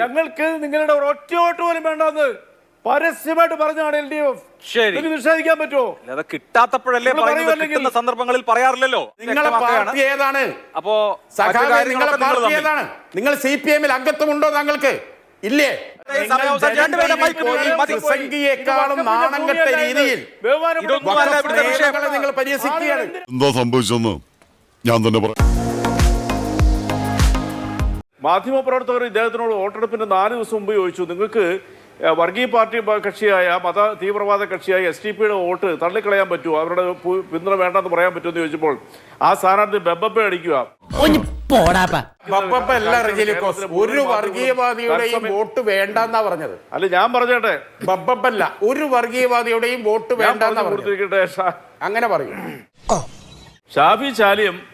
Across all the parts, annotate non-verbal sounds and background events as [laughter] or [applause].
ഞങ്ങൾക്ക് നിങ്ങളുടെ ഒറ്റ വോട്ട് പോലും വേണ്ടെന്ന് പരസ്യമായിട്ട് പറഞ്ഞാണ് എൽ ഡി എഫ്. ശരി. നിഷേധിക്കാൻ പറ്റുമോ? അത് കിട്ടാത്തപ്പോഴല്ലേ കിട്ടുന്ന സന്ദർഭങ്ങളിൽ പറയാറില്ലല്ലോ. നിങ്ങളെ വ്യക്തമാക്കുകയാണ്. പാർട്ടി ഏതാണ്? അപ്പോ നിങ്ങളെ നിങ്ങൾ പാർട്ടി ഏതാണ്? നിങ്ങൾ സി പി എമ്മിൽ അംഗത്വമുണ്ടോ താങ്കൾക്ക്? ഇല്ലേ? രീതിയിൽ നിങ്ങൾ പരിഹസിക്കുകയാണ്. എന്താ സംഭവിച്ചെന്ന് ഞാൻ തന്നെ പറയാം. മാധ്യമപ്രവർത്തകർ ഇദ്ദേഹത്തിനോട് വോട്ടെടുപ്പിന് നാല് ദിവസം മുമ്പ് ചോദിച്ചു നിങ്ങൾക്ക് വർഗീയ പാർട്ടി കക്ഷിയായ മത തീവ്രവാദ കക്ഷിയായ എസ് ടി പിയുടെ വോട്ട് തള്ളിക്കളയാൻ പറ്റുമോ? അവരുടെ പിന്തുണ വേണ്ടെന്ന് പറയാൻ പറ്റുമോ? എന്ന് ചോദിച്ചപ്പോൾ ആ സ്ഥാനാർത്ഥി ബെബപ്പ അടിക്കുക. ഒരു വർഗീയവാദിയുടെയും വോട്ട് വേണ്ടെന്നാ പറഞ്ഞത്. അല്ല ഞാൻ പറഞ്ഞേട്ടെ. ബബ്ബല്ല ഒരു വർഗീയവാദിയുടെയും വോട്ട് വേണ്ടെന്നാ പറഞ്ഞത്. അങ്ങനെ പറയും. Shafi Chaliyam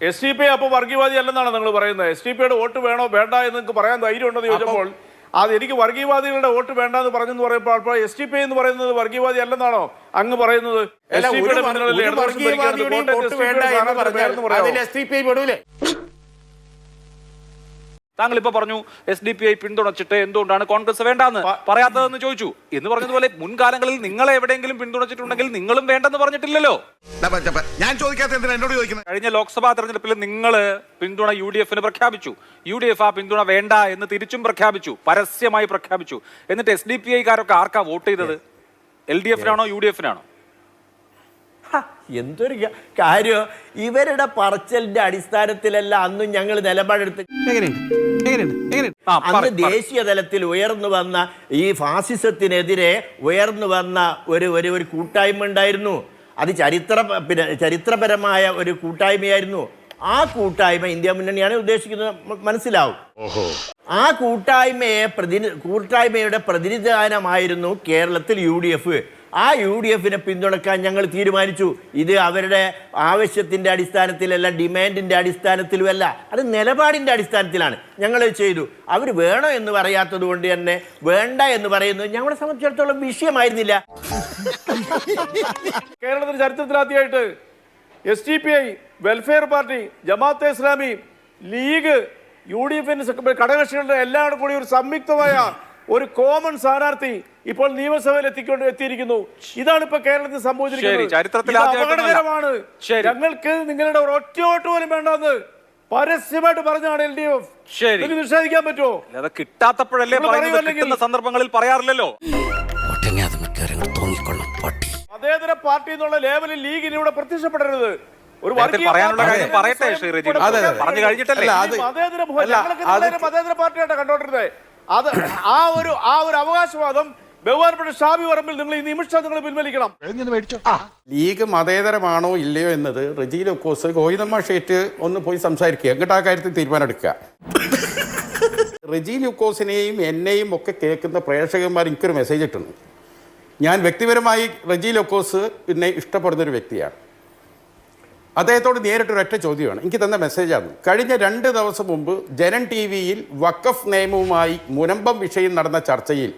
S T P അപ്പൊ വർഗീയവാദി അല്ലെന്നാണ് നിങ്ങൾ പറയുന്നത്? എസ് ടി പിയുടെ വോട്ട് വേണോ വേണ്ട എന്ന് നിങ്ങൾക്ക് പറയാൻ ധൈര്യം ഉണ്ടെന്ന് ചോദിച്ചപ്പോൾ അത് എനിക്ക് വർഗീയവാദികളുടെ വോട്ട് വേണ്ട എന്ന് പറഞ്ഞെന്ന് പറയുമ്പോൾ അപ്പോൾ എസ് ടി പി എന്ന് പറയുന്നത് വർഗീയവാദി അല്ലെന്നാണോ അങ്ങ് പറയുന്നത്? എസ് ടി പി പെടൂലേ താങ്കൾ ഇപ്പൊ പറഞ്ഞു എസ് ഡി പി ഐ പിന്തുണച്ചിട്ട് എന്തുകൊണ്ടാണ് കോൺഗ്രസ് വേണ്ടാന്ന് പറയാത്തതെന്ന് ചോദിച്ചു. എന്ന് പറഞ്ഞതുപോലെ മുൻകാലങ്ങളിൽ നിങ്ങളെ എവിടെയെങ്കിലും പിന്തുണച്ചിട്ടുണ്ടെങ്കിൽ നിങ്ങളും വേണ്ടെന്ന് പറഞ്ഞിട്ടില്ലല്ലോ. ഞാൻ എന്നോട് ചോദിക്കുന്നത് കഴിഞ്ഞ ലോക്സഭാ തെരഞ്ഞെടുപ്പിൽ നിങ്ങൾ പിന്തുണ യു ഡി എഫിന് പ്രഖ്യാപിച്ചു. യു ഡി എഫ് ആ പിന്തുണ വേണ്ട എന്ന് തിരിച്ചും പ്രഖ്യാപിച്ചു. പരസ്യമായി പ്രഖ്യാപിച്ചു. എന്നിട്ട് എസ് ഡി പി ഐക്കാരൊക്കെ ആർക്കാ വോട്ട് ചെയ്തത്? എൽ ഡി എഫിനാണോ യു ഡി എഫിനാണോ എന്തൊരു കാര്യോ ഇവരുടെ പറച്ചലിന്റെ അടിസ്ഥാനത്തിലല്ല അന്നും ഞങ്ങൾ നിലപാടെടുത്ത് അന്ന്. ദേശീയ തലത്തിൽ ഉയർന്നു വന്ന ഈ ഫാസിസത്തിനെതിരെ ഉയർന്നു വന്ന ഒരു ഒരു ഒരു കൂട്ടായ്മ ഉണ്ടായിരുന്നു. അത് ചരിത്ര പിന്നെ ചരിത്രപരമായ ഒരു കൂട്ടായ്മയായിരുന്നു. ആ കൂട്ടായ്മ ഇന്ത്യ മുന്നണിയാണ് ഉദ്ദേശിക്കുന്നത്. മനസ്സിലാവും. ആ കൂട്ടായ്മയെ പ്രതി കൂട്ടായ്മയുടെ പ്രതിനിധാനമായിരുന്നു കേരളത്തിൽ യു ഡി എഫ്. ആ യു ഡി എഫിനെ പിന്തുണക്കാൻ ഞങ്ങൾ തീരുമാനിച്ചു. ഇത് അവരുടെ ആവശ്യത്തിന്റെ അടിസ്ഥാനത്തിലല്ല ഡിമാൻഡിന്റെ അടിസ്ഥാനത്തിലുമല്ല അത് നിലപാടിന്റെ അടിസ്ഥാനത്തിലാണ്. ഞങ്ങൾ ചെയ്തു. അവർ വേണോ എന്ന് പറയാത്തത് കൊണ്ട് തന്നെ വേണ്ട എന്ന് പറയുന്നത് ഞങ്ങളെ സംബന്ധിച്ചിടത്തോളം വിഷയമായിരുന്നില്ല. [laughs] കേരളത്തിന്റെ ചരിത്രത്തിലാദ്യമായിട്ട് S D P I welfare party Jamaat-e Islami league U D എഫിന്റെ ഘടകകക്ഷികളുടെ എല്ലാവരും കൂടി ഒരു സംയുക്തമായ ഒരു കോമൺ സ്ഥാനാർത്ഥി ഇപ്പോൾ നിയമസഭയിൽ എത്തിക്കൊണ്ട് എത്തിയിരിക്കുന്നു. ഇതാണ് ഇപ്പൊ കേരളത്തിൽ സംഭവിച്ചിരിക്കുന്നത്. അപകടകരമാണ്. ഞങ്ങൾക്ക് നിങ്ങളുടെ ഒറ്റ വോട്ട് പോലും വേണ്ടെന്ന് പരസ്യമായിട്ട് പറഞ്ഞാണ് എൽ ഡി എഫ്. ശരി. നിഷേധിക്കാൻ പറ്റുമോ? അത് കിട്ടാത്തപ്പോഴല്ലേ പറയുന്നത്? കിട്ടുന്ന സന്ദർഭങ്ങളിൽ പറയാറില്ലല്ലോ. മതേതര പാർട്ടി എന്നുള്ള ലേവലിൽ ലീഗിന് ഇവിടെ പ്രത്യക്ഷപ്പെടരുത്. ഒരു പറയാനുള്ള കാര്യം പറയട്ടെ ശ്രീ റെജി. പറഞ്ഞു കഴിഞ്ഞിട്ടല്ലേ? അതേതര പാർട്ടിയായിട്ടാണ് കണ്ടോണ്ടിരുന്നത്. അത് ആ ഒരു ആ ഒരു അവകാശവാദം ബഹുമാനപ്പെട്ട ഷാബി പറമ്പിൽ നിങ്ങൾ ഈ നിമിഷം നിങ്ങൾ പിൻവലിക്കണം ലീഗ് മതേതരമാണോ ഇല്ലയോ എന്നത് റജി ലൊക്കോസ് ഗോവിന്ദമ്മ ഷേറ്റ് ഒന്ന് പോയി സംസാരിക്കുക. എന്നിട്ട് ആ കാര്യത്തിൽ തീരുമാനം എടുക്കുക റജി ലൂക്കോസിനെയും എന്നെയും ഒക്കെ കേൾക്കുന്ന പ്രേക്ഷകന്മാർ എനിക്കൊരു മെസ്സേജ് ഇട്ടുണ്ട് ഞാൻ വ്യക്തിപരമായി റജി ലൊക്കോസ് പിന്നെ ഇഷ്ടപ്പെടുന്നൊരു വ്യക്തിയാണ്. അദ്ദേഹത്തോട് നേരിട്ടൊരൊറ്റ ചോദ്യമാണ്. എനിക്ക് തന്ന മെസ്സേജാണ് കഴിഞ്ഞ രണ്ട് ദിവസം മുമ്പ് ജനൻ ടി വിയിൽ വക്കഫ് നിയമവുമായി മുനമ്പം വിഷയം നടന്ന ചർച്ചയിൽ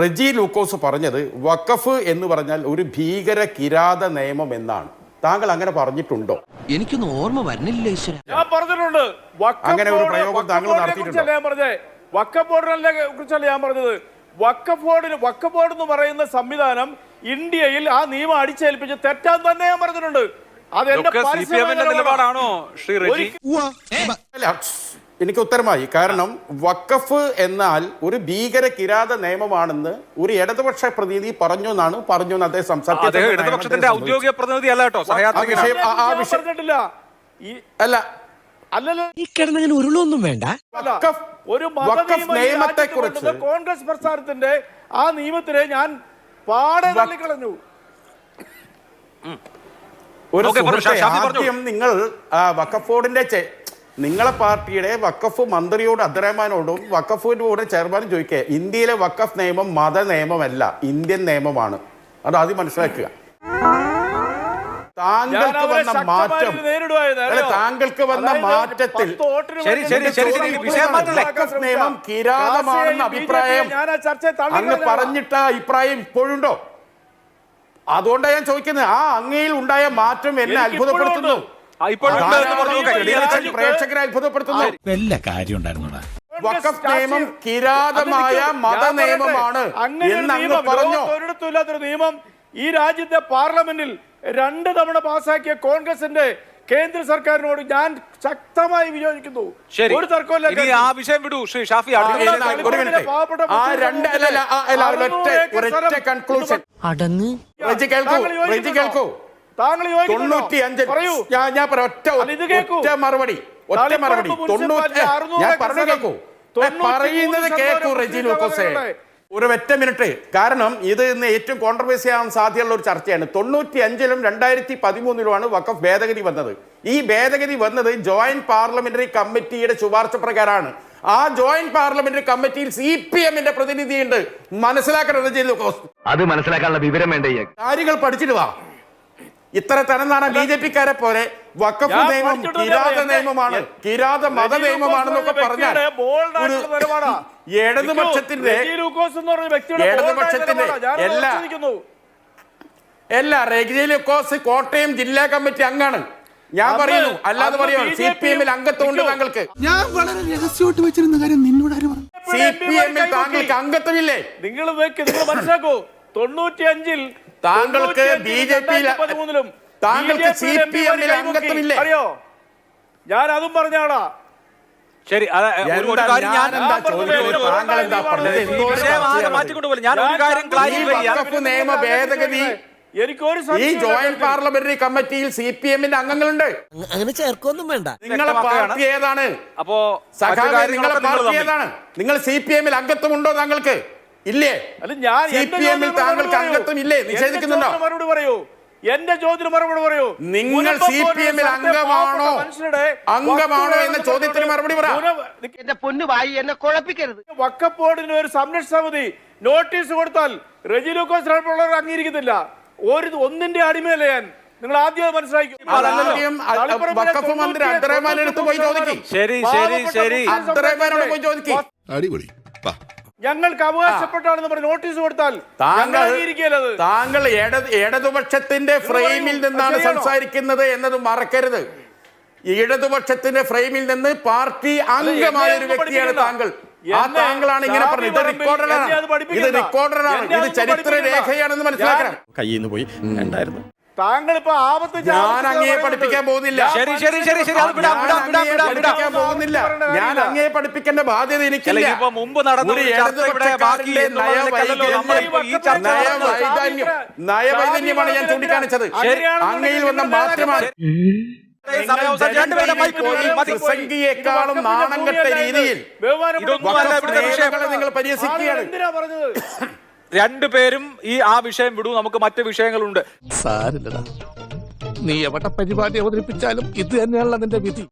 റെജി ലൂക്കോസ് പറഞ്ഞത് വക്കഫ് എന്ന് പറഞ്ഞാൽ ഒരു ഭീകര കിരാത നിയമം എന്നാണ്. താങ്കൾ അങ്ങനെ പറഞ്ഞിട്ടുണ്ടോ? എനിക്കൊന്നും ഓർമ്മ വരുന്നില്ല ഞാൻ പറഞ്ഞിട്ടുണ്ട്. വഖഫ് അങ്ങനെ ഒരു പ്രയോഗം താങ്കൾ നടത്തിയിട്ടുണ്ട്? ഞാൻ പറഞ്ഞത് വക്കഫ് ബോർഡിനെ കുറിച്ചല്ല ഞാൻ പറഞ്ഞത്? വക്കഫ് ബോർഡിന് വക്കഫ് ബോർഡ് എന്ന് പറയുന്ന സംവിധാനം ഇന്ത്യയിൽ ആ നിയമം അടിച്ചേൽപ്പിച്ച് തെറ്റാൻ തന്നെ ഞാൻ പറഞ്ഞിട്ടുണ്ട്. നിലപാടാണോ. ശ്രീ റെജി? എനിക്ക് ഉത്തരമായി. കാരണം വക്കഫ് എന്നാൽ ഒരു ഭീകര കിരാത നിയമമാണെന്ന് ഒരു ഇടതുപക്ഷ പ്രതിനിധി പറഞ്ഞു എന്നാണ് പറഞ്ഞു എന്ന് അദ്ദേഹം ഇടതുപക്ഷത്തിന്റെ ഔദ്യോഗിക പ്രതിനിധി അല്ല കേട്ടോ അല്ല. അല്ലല്ലോ. ഉരുളൊന്നും വേണ്ട. വഖഫ് ഒരു നിയമത്തെ കുറിച്ച് കോൺഗ്രസ് പ്രസ്ഥാനത്തിന്റെ ആ നിയമത്തിനെ ഞാൻ പാടെ തള്ളിക്കളഞ്ഞു. ഒരു. സുഹൃത്തെ, ആദ്യം നിങ്ങൾ വക്കഫ് ബോർഡിന്റെ നിങ്ങളെ പാർട്ടിയുടെ വക്കഫ് മന്ത്രിയോട് അബ്ദുറഹ്മാനോടും വക്കഫിന്റെ കൂടെ ചെയർമാനും ചോദിക്കുക ഇന്ത്യയിലെ വക്കഫ് നിയമം മത നിയമമല്ല ഇന്ത്യൻ നിയമമാണ് അത് ആദ്യം മനസ്സിലാക്കുക താങ്കൾക്ക് വന്ന മാറ്റം? താങ്കൾക്ക് വന്ന മാറ്റത്തിൽ ശരി, ശരി, ശരി, ചോദ്യം ശരി, വിഷയം നിയമം കിരാതമാണെന്ന അഭിപ്രായം അങ്ങ്. പറഞ്ഞിട്ട അഭിപ്രായം ഇപ്പോഴുണ്ടോ അതുകൊണ്ടാണ് ഞാൻ ചോദിക്കുന്നത് ആ അങ്ങയിൽ ഉണ്ടായ മാറ്റം എന്നെ അത്ഭുതപ്പെടുത്തുന്നു. പ്രേക്ഷകരെ അത്ഭുതപ്പെടുത്തുന്നു. വല്ല കാര്യം ഉണ്ടായിരുന്നോടാ വഖഫ് നിയമം കിരാതമായ മത നിയമമാണ് എന്ന് അങ്ങ് നിയമം പറഞ്ഞോ? ലോകത്ത് ഒരിടത്തും ഇല്ലാത്തൊരു നിയമം ഈ രാജ്യത്തെ പാർലമെന്റിൽ രണ്ട് തവണ പാസാക്കിയ കോൺഗ്രസിന്റെ കേന്ദ്ര സർക്കാരിനോട് ഞാൻ ശക്തമായി വിയോജിക്കുന്നു. ഒരു തർക്കമില്ല ആ വിഷയം വിടൂ. ശ്രീ ഷാഫി അടങ്ങ്. കേൾക്കൂ താങ്കൾ? പറയൂ. ഞാൻ ഒറ്റ മറുപടി ഒറ്റ മറുപടി. തൊണ്ണൂറ്റി ഞാൻ പറഞ്ഞു കേൾക്കൂ. പറയുന്നത് കേൾക്കൂ റെജി ലൂക്കോസേ. ഒരു ഒറ്റ മിനിറ്റ്. കാരണം ഇത് ഇന്ന് ഏറ്റവും കോൺട്രവേഴ്സി ആവാൻ സാധ്യതയുള്ള ഒരു ചർച്ചയാണ്. തൊണ്ണൂറ്റി അഞ്ചിലും രണ്ടായിരത്തി പതിമൂന്നിലുമാണ് വഖഫ് ഭേദഗതി വന്നത്. ഈ ഭേദഗതി വന്നത് ജോയിന്റ് പാർലമെന്ററി കമ്മിറ്റിയുടെ ശുപാർശ പ്രകാരമാണ്. ആ ജോയിന്റ് പാർലമെന്ററി കമ്മിറ്റിയിൽ സി പി എമ്മിന്റെ പ്രതിനിധിയുണ്ട്. മനസ്സിലാക്കണം അത് മനസ്സിലാക്കാനുള്ള വിവരം വേണ്ട കാര്യങ്ങൾ പഠിച്ചിട്ട് വാ. ഇത്ര തരംതാണ ബി ജെ കാരെ പോലെ വക്കഫ് നിയമം. കിരാത നിയമമാണ് കിരാത മത നിയമമാണെന്നൊക്കെ പറഞ്ഞാൽ ഇടതുപക്ഷത്തിന്റെ ലൂക്കോസ് നിലപാടാ. എല്ലാ-. എല്ലാ കോട്ടയം ജില്ലാ കമ്മിറ്റി അംഗാണ്. ഞാൻ പറയുന്നു അല്ലാതെ പറയുന്നു സി പി എമ്മിൽ അംഗത്വമുണ്ട്. താങ്കൾക്ക്. ഞാൻ വളരെ രഹസ്യമായിട്ട് വെച്ചിരുന്ന കാര്യം നിന്നോട് ആരും പറഞ്ഞു? സി പി എമ്മിൽ താങ്കൾക്ക് അംഗത്വമില്ലേ? നിങ്ങൾ വെക്ക് നിങ്ങൾ മനസ്സിലാക്കൂ. തൊണ്ണൂറ്റിയഞ്ചിൽ താങ്കൾക്ക് ബി ജെ പി താങ്കൾക്ക് സി പി എമ്മിൽ അംഗത്വമില്ലേ? അറിയോ? ഞാൻ അതും പറഞ്ഞാളാ ശരി നിയമ ഭേദഗതി ഈ ജോയിന്റ് പാർലമെന്ററി കമ്മിറ്റിയിൽ സി പി എമ്മിന്റെ അംഗങ്ങളുണ്ട്. അങ്ങനെ ചേർക്കൊന്നും വേണ്ട. നിങ്ങളെ. പാർട്ടി ഏതാണ്? അപ്പോ മറ്റു സഖാവെ നിങ്ങളെ നിങ്ങൾ പാർട്ടി ഏതാണ്? നിങ്ങൾ സി പി എമ്മിൽ അംഗത്വം ഉണ്ടോ താങ്കൾക്ക്? ഇല്ലേ? അല്ല ഞാൻ സി പി എമ്മിൽ താങ്കൾക്ക് അംഗത്വം ഇല്ലേ? നിഷേധിക്കുന്നുണ്ടോ? മറുപടി പറയൂ. എന്റെ ചോദ്യത്തിന് മറുപടി പറയൂ. നിങ്ങൾ സി പി എമ്മിൽ അംഗമാണോ? മനുഷ്യരുടെ അംഗമാണോ എന്ന ചോദ്യത്തിന് മറുപടി എന്റെ പൊന്നു വായി എന്നെ കുഴപ്പിക്കരുത്. വക്കപ്പോടിന് ഒരു സംരക്ഷണ സമിതി നോട്ടീസ് കൊടുത്താൽ റെജി ലൂക്കോസ് അംഗീകരിക്കുന്നില്ല അംഗീകരിക്കത്തില്ല. ഒരു ഒന്നിന്റെ അടിമയല്ല ഞാൻ? നിങ്ങൾ ആദ്യം മനസ്സിലാക്കി. ശരി ശരി ശരി. അബ്ദുറഹ്മാനോട് പോയി ചോദിക്കും. അടിപൊളി. വാ. ഞങ്ങൾക്ക് അവകാശപ്പെട്ടാണെന്ന് പറഞ്ഞ് നോട്ടീസ് കൊടുത്താൽ താങ്കൾ താങ്കൾ ഇടതുപക്ഷത്തിന്റെ ഫ്രെയിമിൽ നിന്നാണ് സംസാരിക്കുന്നത് എന്നത് മറക്കരുത്. ഇടതുപക്ഷത്തിന്റെ ഫ്രെയിമിൽ നിന്ന് പാർട്ടി അംഗമായ ഒരു വ്യക്തിയാണ് താങ്കൾ. ആ താങ്കളാണ് ഇങ്ങനെ പറഞ്ഞത്. ഇത് റെക്കോർഡറാണ് ഇത്. റെക്കോർഡറാണ് ഇത് ചരിത്ര രേഖയാണെന്ന് മനസ്സിലാക്കണം. കയ്യിൽ നിന്ന് പോയി ഉണ്ടായിരുന്നു താങ്കൾ ഇപ്പൊ ആപത്ത് ഞാൻ അങ്ങേ പഠിപ്പിക്കാൻ പോകുന്നില്ല. ശരി ശരി ശരി ശരി. അത് വിടാം ഞാൻ വിടാം വിടാം വിടാം വിടാം. പോകുന്നില്ല. ഞാൻ അങ്ങയെ പഠിപ്പിക്കേണ്ട ബാധ്യത എനിക്കില്ല. ഇപ്പൊ മുമ്പ് നടന്ന ഒരു ഒരു ചർച്ച ഇവിടെ ബാക്കി ഇടതുപക്ഷക്കാരന്റെ എന്നുള്ളതിലേക്കല്ലല്ലോ നമ്മൾ ഇപ്പൊ ഈ ചർച്ച നടത്തുന്നത്. നയവൈകല്യം ഞാൻ ചൂണ്ടിക്കാണിച്ചത്. അങ്ങയിൽ വന്ന മാറ്റമാണ്. പ്രസംഗിയേക്കാളും നാണം കെട്ട രീതിയിൽ നിങ്ങൾ പരിഹസിക്കുകയാണ്. പറഞ്ഞത്? രണ്ടുപേരും ഈ ആ വിഷയം വിടൂ നമുക്ക് മറ്റു വിഷയങ്ങളുണ്ട്. സാരില്ലടാ. നീ എവിടെ പരിപാടി അവതരിപ്പിച്ചാലും ഇത് തന്നെയാണല്ലോ നിന്റെ വിധി.